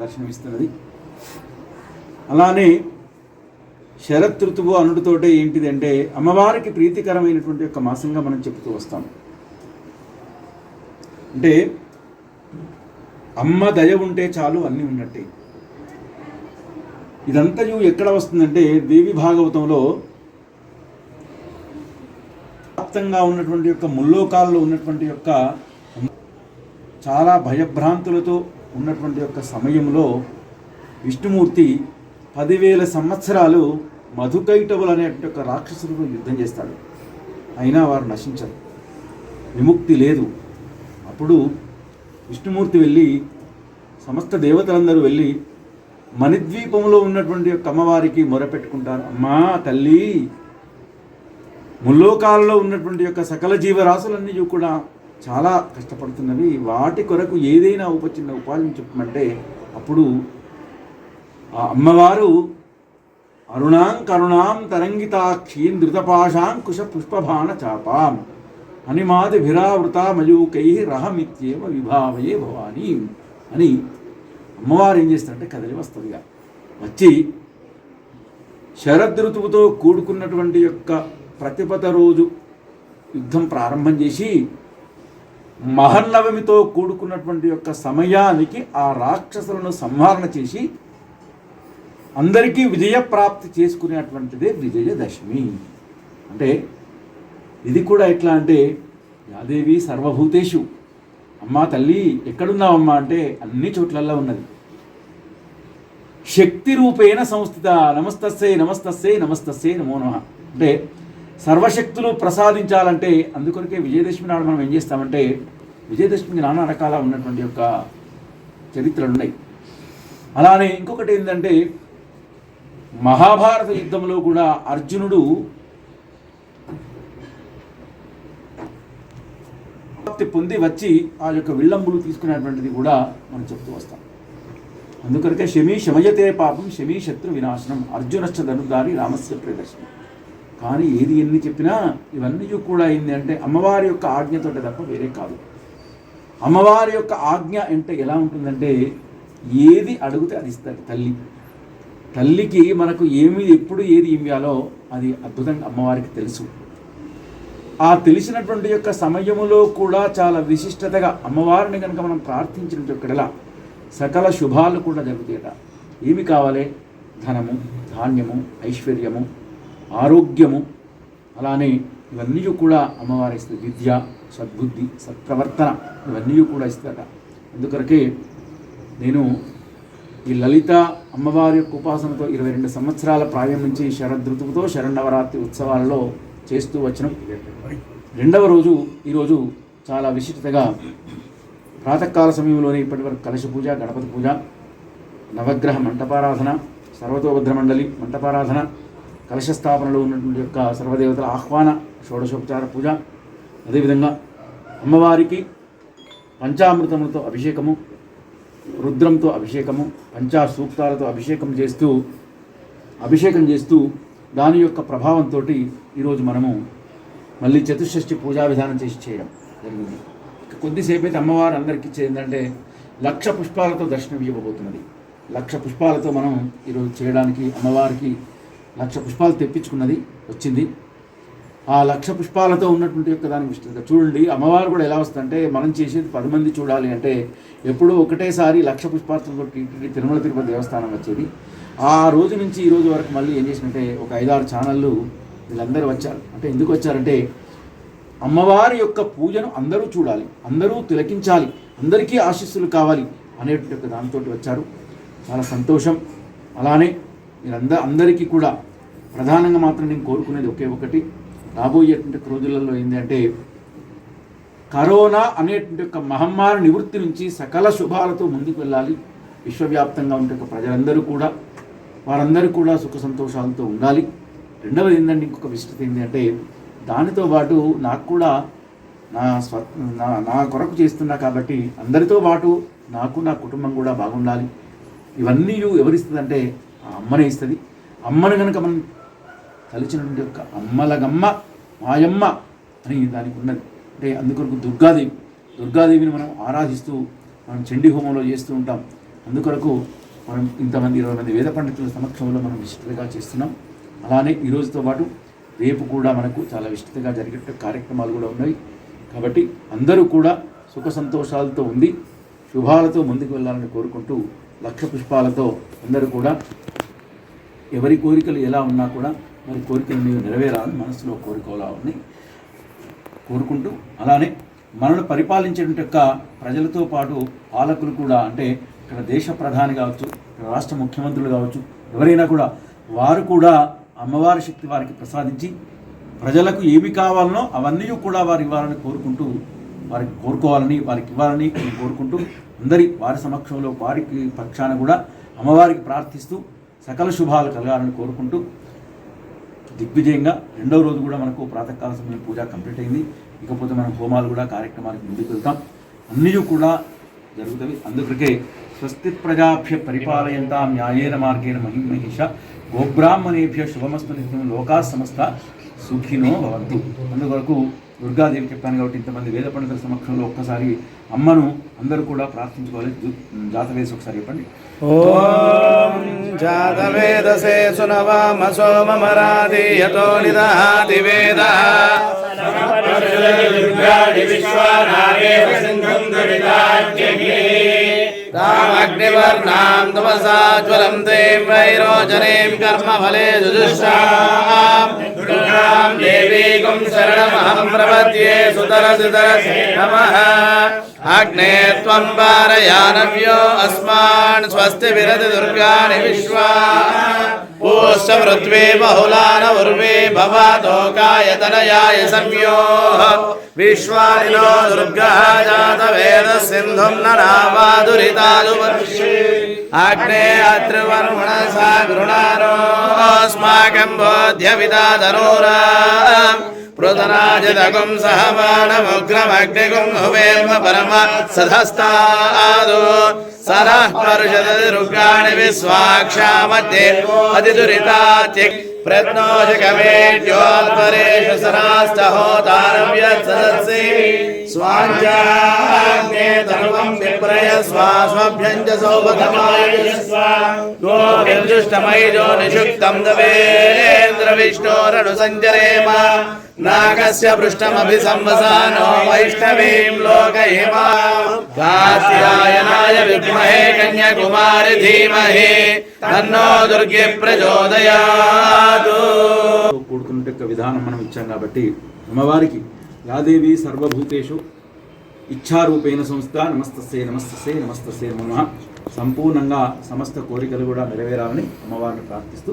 దర్శనమిస్తున్నది. అలానే శరత్ ఋతువు అనుడితోటే ఏంటిది అంటే అమ్మవారికి ప్రీతికరమైనటువంటి యొక్క మాసంగా మనం చెబుతూ వస్తాం. అంటే అమ్మ దయ ఉంటే చాలు అన్నీ ఉన్నట్టే. ఇదంతయు ఎక్కడ వస్తుందంటే దేవి భాగవతంలో వ్యాప్తంగా ఉన్నటువంటి యొక్క ముల్లోకాల్లో ఉన్నటువంటి యొక్క చాలా భయభ్రాంతులతో ఉన్నటువంటి యొక్క సమయంలో విష్ణుమూర్తి పదివేల సంవత్సరాలు మధుకైటవులు అనేటువంటి ఒక రాక్షసులతో యుద్ధం చేస్తాడు. అయినా వారు నశించరు. విముక్తి లేదు. అప్పుడు విష్ణుమూర్తి వెళ్ళి సమస్త దేవతలందరూ వెళ్ళి మణిద్వీపంలో ఉన్నటువంటి యొక్క అమ్మవారికి మొరపెట్టుకుంటారు. అమ్మా తల్లి! ముల్లోకాలలో ఉన్నటువంటి యొక్క సకల జీవరాశులన్నీ కూడా చాలా కష్టపడుతున్నవి. వాటి కొరకు ఏదైనా ఉప చిన్న ఉపాయం చెప్పమంటే అప్పుడు ఆ అమ్మవారు అరుణాం కరుణాం తరంగితాక్షీం ధృతపాశాంకుశ పుష్పభాన చాపాం. హనిమాది భిరావృత మయూకై రహమిత్యేవ విభావయే భవాని అని అమ్మవారు ఏం చేస్తారంటే కదలి వస్తుందిగా. వచ్చి శరదృతువుతో కూడుకున్నటువంటి యొక్క ప్రతిపద రోజు యుద్ధం ప్రారంభం చేసి మహర్నవమితో కూడుకున్నటువంటి యొక్క సమయానికి ఆ రాక్షసులను సంహరణ చేసి అందరికీ విజయప్రాప్తి చేసుకునేటువంటిదే విజయదశమి అంటే ఇది కూడా ఎట్లా అంటే యాదేవి సర్వభూతేషు అమ్మా తల్లి ఎక్కడున్నావమ్మా అంటే అన్ని చోట్లల్లో ఉన్నది. శక్తి రూపేణ సంస్థిత నమస్తస్సే నమస్తస్సే నమస్తస్సే నమో నమ. అంటే సర్వశక్తులు ప్రసాదించాలంటే అందుకొరకే విజయదశమి నాడు మనం ఏం చేస్తామంటే విజయదశమికి నానా రకాల ఉన్నటువంటి యొక్క చరిత్రలు ఉన్నాయి అలానే ఇంకొకటి ఏంటంటే మహాభారత యుద్ధంలో కూడా అర్జునుడు పొంది వచ్చి ఆ యొక్క విల్లంబులు తీసుకునేటువంటిది కూడా మనం చెప్తూ వస్తాం. అందుకనికే శమీ శమయతే పాపం శమీ శత్రు వినాశనం అర్జునశ్చ ధనుర్ధారి రామస్య ప్రదర్శనం కానీ ఏది ఎన్ని చెప్పినా ఇవన్నీ కూడా అయింది అంటే అమ్మవారి యొక్క ఆజ్ఞతోటే తప్ప వేరే కాదు. అమ్మవారి యొక్క ఆజ్ఞ అంటే ఎలా ఉంటుందంటే ఏది అడిగితే అది ఇస్తారు తల్లి. తల్లికి మనకు ఏమి ఎప్పుడు ఏది ఇవ్వాలో అది అద్భుతంగా అమ్మవారికి తెలుసు. ఆ తెలిసినటువంటి యొక్క సమయములో కూడా చాలా విశిష్టతగా అమ్మవారిని కనుక మనం ప్రార్థించినట్టులా సకల శుభాలు కూడా జరుగుతాయట. ఏమి కావాలి? ధనము ధాన్యము ఐశ్వర్యము ఆరోగ్యము అలానే ఇవన్నీ కూడా అమ్మవారి ఇస్తుంది విద్య సద్బుద్ధి సత్ప్రవర్తన ఇవన్నీ కూడా ఇస్తారట. అందుకొరకే నేను ఈ లలిత అమ్మవారి యొక్క ఉపాసనతో ఇరవై రెండు సంవత్సరాల ప్రాయం నుంచి శరదృతువుతో శరణవరాత్రి ఉత్సవాలలో చేస్తూ వచ్చిన. రెండవ రోజు ఈరోజు చాలా విశిష్టతగా ప్రాతకాల సమయంలోనే ఇప్పటివరకు కలశ పూజ గణపతి పూజ నవగ్రహ మంటపారాధన సర్వతోభద్ర మండలి మంటపారాధన కలశస్థాపనలో ఉన్నటువంటి యొక్క సర్వదేవతల ఆహ్వాన షోడశోపచార పూజ. అదేవిధంగా అమ్మవారికి పంచామృతములతో అభిషేకము రుద్రంతో అభిషేకము పంచా సూక్తాలతో అభిషేకం చేస్తూ అభిషేకం చేస్తూ దాని యొక్క ప్రభావంతో ఈరోజు మనము మళ్ళీ చతుషష్ఠి పూజా విధానం చేసి చేయడం జరిగింది. కొద్దిసేపు అయితే అమ్మవారు అందరికీ ఇచ్చేందంటే ఏంటంటే లక్ష పుష్పాలతో దర్శనం ఇవ్వబోతున్నది. లక్ష పుష్పాలతో మనం ఈరోజు చేయడానికి అమ్మవారికి లక్ష పుష్పాలు తెప్పించుకున్నది వచ్చింది. ఆ లక్ష పుష్పాలతో ఉన్నటువంటి యొక్క దాని విస్తృత చూడండి. అమ్మవారు కూడా ఎలా వస్తుందంటే మనం చేసేది పది మంది చూడాలి అంటే ఎప్పుడూ ఒకటేసారి లక్ష పుష్పాలతో తిరుమల తిరుపతి దేవస్థానం వచ్చేది. ఆ రోజు నుంచి ఈ రోజు వరకు మళ్ళీ ఏం చేసినట్టే ఒక ఐదారు ఛానళ్ళు వీళ్ళందరూ వచ్చారు. అంటే ఎందుకు వచ్చారంటే అమ్మవారి యొక్క పూజను అందరూ చూడాలి అందరూ తిలకించాలి అందరికీ ఆశీస్సులు కావాలి అనేటువంటి దానితోటి వచ్చారు. చాలా సంతోషం. అలానే మీరంద అందరికీ కూడా ప్రధానంగా మాత్రం నేను కోరుకునేది ఒకే ఒకటి. రాబోయేటువంటి రోజులలో ఏంటంటే కరోనా అనేటువంటి యొక్క మహమ్మారి నివృత్తి నుంచి సకల శుభాలతో ముందుకు వెళ్ళాలి. విశ్వవ్యాప్తంగా ఉండే ప్రజలందరూ కూడా వారందరూ కూడా సుఖ సంతోషాలతో ఉండాలి. రెండవది ఏంటంటే ఇంకొక విశిష్టత ఏంటంటే దానితో పాటు నాకు కూడా నా స్వ నా నా కొరకు చేస్తున్నా కాబట్టి అందరితో పాటు నాకు నా కుటుంబం కూడా బాగుండాలి. ఇవన్నీ ఎవరిస్తుందంటే ఆ అమ్మనే ఇస్తుంది. అమ్మను కనుక మనం తలిచినటువంటి యొక్క అమ్మలగమ్మ మాయమ్మ అని దానికి ఉన్నది. అంటే అందుకొరకు దుర్గాదేవి దుర్గాదేవిని మనం ఆరాధిస్తూ మనం చండీ హోమంలో చేస్తూ ఉంటాం. అందుకొరకు మనం ఇంతమంది ఇరవై మంది వేద పండితుల సమక్షంలో మనం విశిష్టతగా చేస్తున్నాం. అలానే ఈ రోజుతో పాటు రేపు కూడా మనకు చాలా విశిష్టతగా జరిగే కార్యక్రమాలు కూడా ఉన్నాయి. కాబట్టి అందరూ కూడా సుఖ సంతోషాలతో ఉంది శుభాలతో ముందుకు వెళ్ళాలని కోరుకుంటూ లక్ష పుష్పాలతో అందరూ కూడా ఎవరి కోరికలు ఎలా ఉన్నా కూడా మరి కోరికలు నీవు నెరవేరాలని మనసులో కోరుకోవాలని కోరుకుంటూ అలానే మనల్ని పరిపాలించేటువంటి యొక్క ప్రజలతో పాటు పాలకులు కూడా అంటే ఇక్కడ దేశ ప్రధాని కావచ్చు ఇక్కడ రాష్ట్ర ముఖ్యమంత్రులు కావచ్చు ఎవరైనా కూడా వారు కూడా అమ్మవారి శక్తి వారికి ప్రసాదించి ప్రజలకు ఏమి కావాలనో అవన్నీ కూడా వారు ఇవ్వాలని కోరుకుంటూ వారికి కోరుకోవాలని వారికి ఇవ్వాలని కోరుకుంటూ అందరి వారి సమక్షంలో వారికి పక్షాన కూడా అమ్మవారికి ప్రార్థిస్తూ సకల శుభాలు కలగాలని కోరుకుంటూ దిగ్విజయంగా రెండవ రోజు కూడా మనకు ప్రాతకాల సమయం పూజ కంప్లీట్ అయింది. ఇకపోతే మనం హోమాలు కూడా కార్యక్రమానికి ముందుకు వెళ్తాం. అన్నీ కూడా జరుగుతుంది అందుకే స్వస్తి ప్రజాభ్య పరిపాలయంతా న్యాయేన మార్గేణ మహిమహిష గోబ్రాహ్మణేభ్య శుభమస్తు నిత్యం లోకా సమస్త సుఖినో భవంతు. అందువరకు దుర్గాదేవి చెప్పాను కాబట్టి ఇంతమంది వేద పండితుల సమక్షంలో ఒక్కసారి అమ్మను అందరూ కూడా ప్రార్థించుకోవాలి. జాత వేసి ఒకసారి చెప్పండి. ఓం జాతవేదసే సునవామ సోమరాది యతో నిదహాతి వేద. రామగ్నివర్ణాం తమసా జ్వలం దేం వైరోజనేం కర్మ ఫలే దుదుష్టా देवीकुं शरणमहं प्रपद्ये सुतरसुतरसे नमः अग्ने त्वं पारयानव्यो अस्मान् स्वस्ति विरति दुर्गाणि विश्वा पूश्च पृथ्वी बहुलान उर्वे भवतोकाय तनयाय संयोः विश्वानिनो दुर्गः जातवेदः सिन्धुं न नामादुरितादुवर्षे अग्ने अत्रिवर्मणसा गृणारो अस्माकं बोध्यविदाधनोरा पृतनाजितगुं सहमानमुग्रमग्निगुं हुवेम परम सधस्तादो सरः पर्षदरुगाणि विश्वाक्षामध्ये अतिदुरितात्यक् प्रत्नोषकमेड्योत्परेषु सरास्तहोतारं यत्सदस्सि स्वाञ्जाग्ने तनुवं विप्रय स्वास्मभ्यं च सौभगमाय गोभिर्जुष्टमैजो निषुक्तं दवेन्द्रविष्णोरनुसञ्जरेम नागस्य पृष्ठमभिसंवसानो वैष्णवीं लोकहिमा कात्यायनाय विद्महे कन्याकुमारि धीमहि तन्नो दुर्गे प्रचोदयात् కూడుకున్న యొక్క విధానం మనం ఇచ్చాం కాబట్టి అమ్మవారికి యాదేవి సర్వభూతేషు ఇచ్ఛారూపేణ సంస్థ నమస్తస్సే నమస్తస్సే నమస్తస్సే నమ. సంపూర్ణంగా సమస్త కోరికలు కూడా నెరవేరాలని అమ్మవారిని ప్రార్థిస్తూ